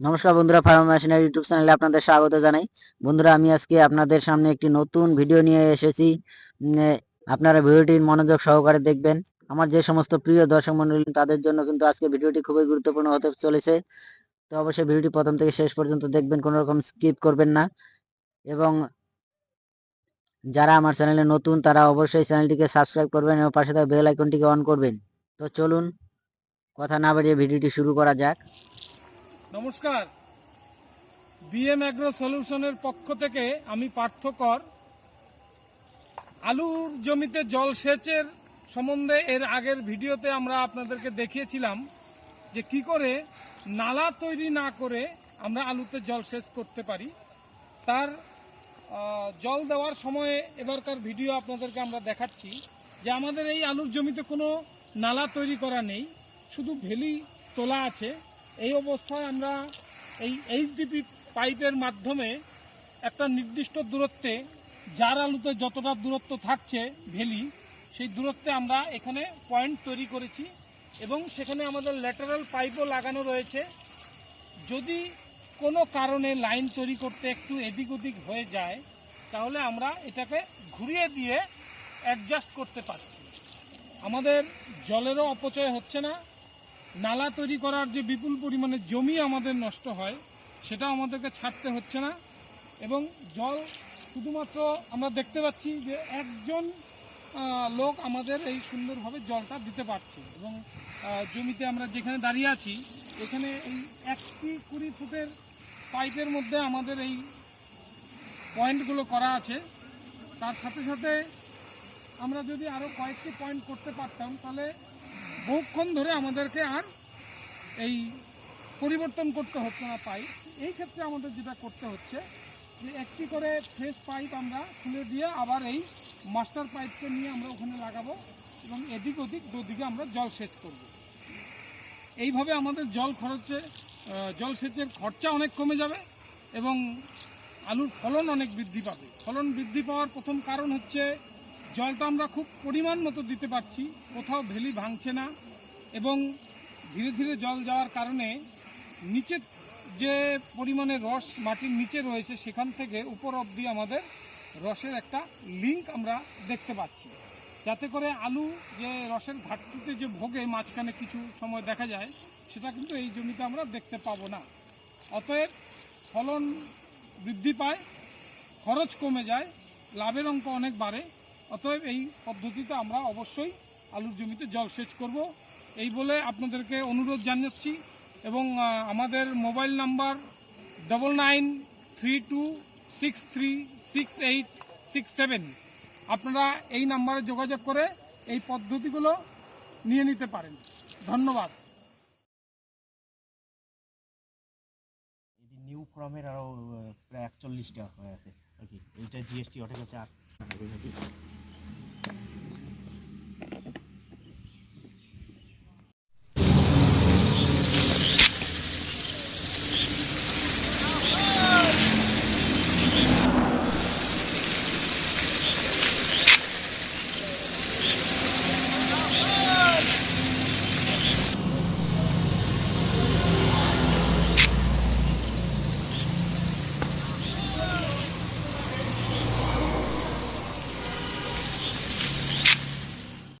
নমস্কার বন্ধুরা Pharma machinery YouTube চ্যানেলে আপনাদের স্বাগত জানাই। বন্ধুরা, আমি আজকে আপনাদের সামনে একটি নতুন ভিডিও নিয়ে এসেছি। আপনারা ভিডিওটির মনোযোগ সহকারে দেখবেন। আমার যে সমস্ত প্রিয় দর্শক মন্ডলী, তাদের জন্য কিন্তু আজকে ভিডিওটি খুবই গুরুত্বপূর্ণ হতে চলেছে। তো অবশ্যই ভিডিওটি প্রথম থেকে শেষ পর্যন্ত দেখবেন, কোনো রকম স্কিপ করবেন না। এবং যারা আমার চ্যানেলে নতুন, তারা অবশ্যই চ্যানেলটিকে সাবস্ক্রাইব করবেন এবং পাশে থাকা বেল আইকনটিকে অন করবেন। তো চলুন, কথা না বাড়িয়ে ভিডিওটি শুরু করা যাক। নমস্কার। বিএম অ্যাগ্রো সলিউশনের পক্ষ থেকে আমি পার্থকর। আলুর জমিতে জলসেচের সম্বন্ধে এর আগের ভিডিওতে আমরা আপনাদেরকে দেখিয়েছিলাম যে কি করে নালা তৈরি না করে আমরা আলুতে জলসেচ করতে পারি। তার জল দেওয়ার সময়ে এবারকার ভিডিও আপনাদেরকে আমরা দেখাচ্ছি যে আমাদের এই আলুর জমিতে কোনো নালা তৈরি করা নেই, শুধু ভেলি তোলা আছে। এই অবস্থায় আমরা এই এইচডিপি পাইপের মাধ্যমে একটা নির্দিষ্ট দূরত্বে যার আলুতে যতটা দূরত্ব থাকছে ভেলি সেই দূরত্বে আমরা এখানে পয়েন্ট তৈরি করেছি এবং সেখানে আমাদের ল্যাটারাল পাইপও লাগানো রয়েছে। যদি কোনো কারণে লাইন তৈরি করতে একটু এদিক ওদিক হয়ে যায়, তাহলে আমরা এটাকে ঘুরিয়ে দিয়ে অ্যাডজাস্ট করতে পারছি। আমাদের জলেরও অপচয় হচ্ছে না। নালা তৈরি করার যে বিপুল পরিমাণে জমি আমাদের নষ্ট হয়, সেটা আমাদেরকে ছাড়তে হচ্ছে না। এবং জল শুধুমাত্র আমরা দেখতে পাচ্ছি যে একজন লোক আমাদের এই সুন্দরভাবে জলটা দিতে পারছে। এবং জমিতে আমরা যেখানে দাঁড়িয়ে আছি, এখানে এই একটি কুড়ি ফুটের পাইপের মধ্যে আমাদের এই পয়েন্টগুলো করা আছে। তার সাথে সাথে আমরা যদি আরও কয়েকটি পয়েন্ট করতে পারতাম, তাহলে বহুক্ষণ ধরে আমাদেরকে আর এই পরিবর্তন করতে হচ্ছে না পাইপ এই ক্ষেত্রে আমাদের যেটা করতে হচ্ছে যে একটি করে ফ্রেশ পাইপ আমরা খুলে দিয়ে আবার এই মাস্টার পাইপকে নিয়ে আমরা ওখানে লাগাবো এবং এদিক ওদিক দুদিকে আমরা জল সেচ করব। এইভাবে আমাদের জল খরচে আহ, জল সেচের খরচা অনেক কমে যাবে এবং আলুর ফলন অনেক বৃদ্ধি পাবে। ফলন বৃদ্ধি পাওয়ার প্রথম কারণ হচ্ছে জলটা আমরা খুব পরিমাণ মতো দিতে পারছি, কোথাও ভেলি ভাঙছে না এবং ধীরে ধীরে জল যাওয়ার কারণে নিচে যে পরিমাণে রস মাটির নিচে রয়েছে সেখান থেকে উপর অবধি আমাদের রসের একটা লিঙ্ক আমরা দেখতে পাচ্ছি। যাতে করে আলু যে রসের ঘাটতিতে যে ভোগে মাঝখানে কিছু সময় দেখা যায়, সেটা কিন্তু এই জমিতে আমরা দেখতে পাবো না। অতএব ফলন বৃদ্ধি পায়, খরচ কমে যায়, লাভের অঙ্ক অনেক বাড়ে অতএব এই পদ্ধতিতে আমরা অবশ্যই আলুর জমিতে জলসেচ করব। এই বলে আপনাদেরকে অনুরোধ জানাচ্ছি এবং আমাদের mobile number double nine three two six three six eight six seven আপনারা এই নাম্বারে যোগাযোগ করে এই পদ্ধতিগুলো নিয়ে নিতে পারেন। ধন্যবাদ। নিউ ফর্মের আরও প্রায় একচল্লিশটা হয়ে আছে আর কি এইটা জিএসটি ওঠে আছে আট।